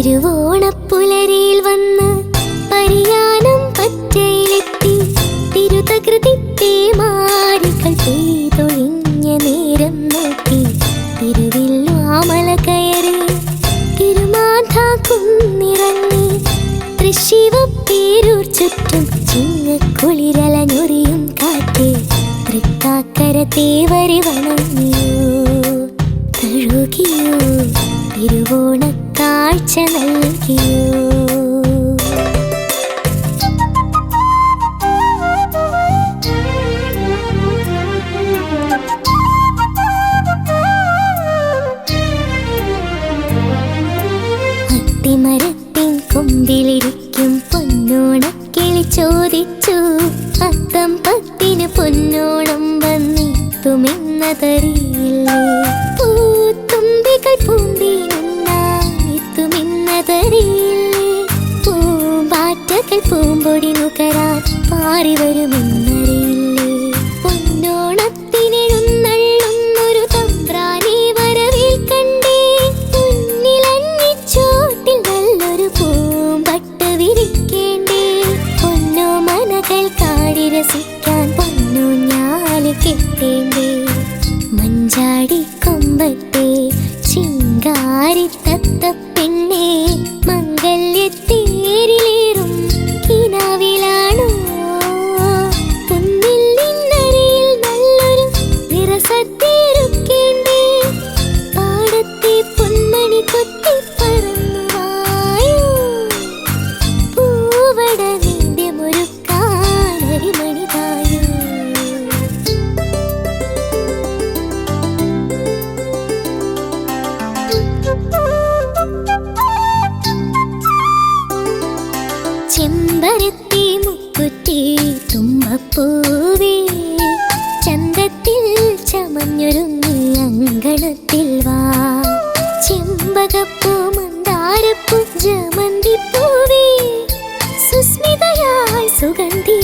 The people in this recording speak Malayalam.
തിരുവോണപ്പുലരിയിൽ വന്ന് പരിയാനം പറ്റയിലെത്തി തിരുതകൃതി തേമാരികൾ പെയ്തൊഴിഞ്ഞ നേരം നോക്കി തിരുവില്ലാമല കയറി തിരുമാധ കുന്നിറങ്ങി തൃശിവ പേരൂർ ചുറ്റും ചിങ്ങക്കുളിരലഞ്ഞൊറിയും കാറ്റ് തൃക്കാക്കര തേവരി വണങ്ങിയോ തഴുകിയോ തിരുവോണക്കാഴ്ച നൽകിയോ அறிவு ചെമ്പരത്തി മുക്കുറ്റി തുമ്പപ്പൂവേ ചന്തത്തിൽ ചമഞ്ഞൊരുങ്ങി അങ്കണത്തിൽ വാ. ചെമ്പകപ്പൂ മന്ദാരപ്പൂ ജമന്തിപ്പൂവേ. സുസ്മിതയായി സുഗന്ധി